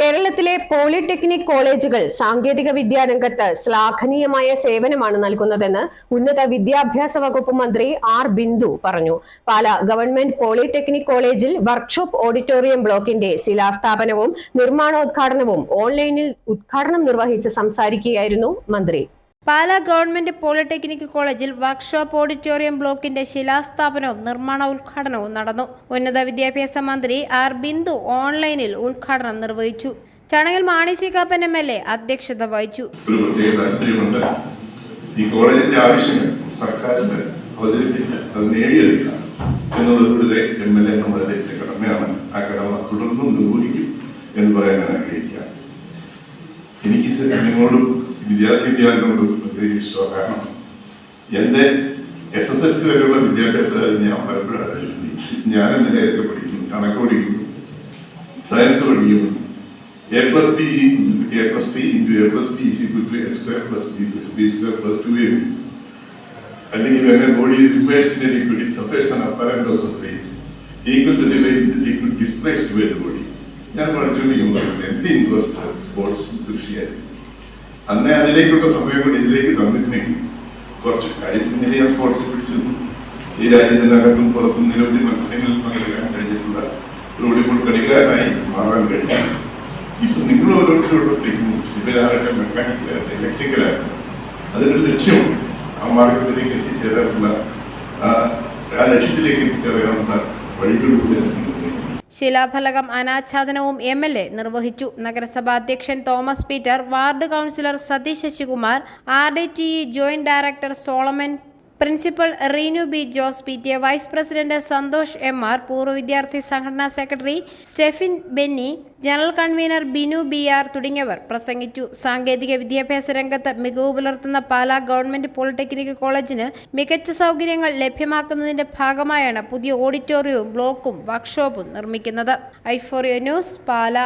കേരളത്തിലെ പോളിടെക്നിക് കോളേജുകൾ സാങ്കേതിക വിദ്യാരംഗത്ത് ശ്ലാഘനീയമായ സേവനമാണ് നൽകുന്നതെന്ന് ഉന്നത വിദ്യാഭ്യാസ വകുപ്പ് മന്ത്രി ആർ ബിന്ദു പറഞ്ഞു. പാല ഗവൺമെന്റ് പോളിടെക്നിക് കോളേജിൽ വർക്ക്ഷോപ്പ് ഓഡിറ്റോറിയം ബ്ലോക്കിന്റെ ശിലാസ്ഥാപനവും നിർമ്മാണോദ്ഘാടനവും ഓൺലൈനിൽ ഉദ്ഘാടനം നിർവഹിച്ച് സംസാരിക്കുകയായിരുന്നു മന്ത്രി. പാലാ ഗവൺമെന്റ് പോളിടെക്നിക് കോളേജിൽ വർക്ക്ഷോപ്പ് ഓഡിറ്റോറിയം ബ്ലോക്കിന്റെ ശിലാസ്ഥാപനവും നിർമ്മാണ ഉദ്ഘാടനവും നടന്നു. ഉന്നത വിദ്യാഭ്യാസ മന്ത്രി ആർ ബിന്ദു ഓൺലൈനിൽ ഉദ്ഘാടനം നിർവഹിച്ചു. ചടങ്ങിൽ Mani C Kappan M L A അധ്യക്ഷത വഹിച്ചു. ഈ കോളേജിന്റെ ആവശ്യങ്ങൾ ആ തുടർന്നും എന്ന് പറയാൻ ആഗ്രഹിക്കുക നിങ്ങളോടും വിദ്യാർത്ഥി വിദ്യാർത്ഥികളോടും പ്രത്യേക ഇഷ്ടമാണ്. കാരണം എന്റെ എസ് എസ് എൽ സി വരെയുള്ള വിദ്യാഭ്യാസമായിരുന്നു ഞാൻ പലപ്പോഴും ആലോചിക്കുന്നു ഞാൻ എന്തിനായിരുന്നു പഠിക്കുന്നു കണക്ക് പഠിക്കുന്നു സയൻസ് പഠിക്കുന്നു A plus B A plus B into A plus B equal to A square plus B B square plus two A അല്ലെങ്കിൽ വേറെ body body is immersed in a liquid, its surface. And the weight the liquid displaced by the ഞാൻ പഠിച്ചുകൊണ്ടിരിക്കുമ്പോൾ എന്റെ interest sports കൃഷിയായിരുന്നു അന്നേ അതിലേക്കുള്ള സമയം കൂടി ഇതിലേക്ക് തന്നിരുന്നെങ്കിൽ കുറച്ച് കാര്യം സ്പോർട്സ് പിടിച്ചു. ഈ രാജ്യത്തിനകത്തും പുറത്തും നിരവധി മത്സരങ്ങളിൽ പങ്കെടുക്കാൻ കഴിഞ്ഞിട്ടുള്ള വോളിബോൾ കളിക്കാരനായി മാറാൻ കഴിഞ്ഞു. ഇപ്പൊ നിങ്ങൾ ഓരോരുത്തരോടൊപ്പം സിവിലാകട്ടെ മെക്കാനിക്കലാകട്ടെ ഇലക്ട്രിക്കലാകട്ടെ അതിനൊരു ലക്ഷ്യമുണ്ട്. ആ മാർഗത്തിലേക്ക് എത്തിച്ചേരാനുള്ള ആ ലക്ഷ്യത്തിലേക്ക് എത്തിച്ചേരാനുള്ള വഴികളിലൂടെ. ശിലാഫലകം അനാച്ഛാദനവും എം എൽ എ നിർവഹിച്ചു. നഗരസഭാ അധ്യക്ഷൻ Thomas Peter ward councillor Satheesh Sasikumar R D T E joint director Solomon principal Reenu B Jose P T A vice president Santhosh M R പൂർവ വിദ്യാർത്ഥി സംഘടനാ secretary Steffin Benny general convener Binu B R തുടങ്ങിയവർ പ്രസംഗിച്ചു. സാങ്കേതിക വിദ്യാഭ്യാസ രംഗത്ത് മികവ് പുലർത്തുന്ന പാലാ ഗവൺമെന്റ് പോളിടെക്നിക് കോളേജിന് മികച്ച സൗകര്യങ്ങൾ ലഭ്യമാക്കുന്നതിന്റെ ഭാഗമായാണ് പുതിയ ഓഡിറ്റോറിയവും ബ്ലോക്കും വർക്ക്ഷോപ്പും നിർമ്മിക്കുന്നത്. ഐഫോറിയോ ന്യൂസ് പാല.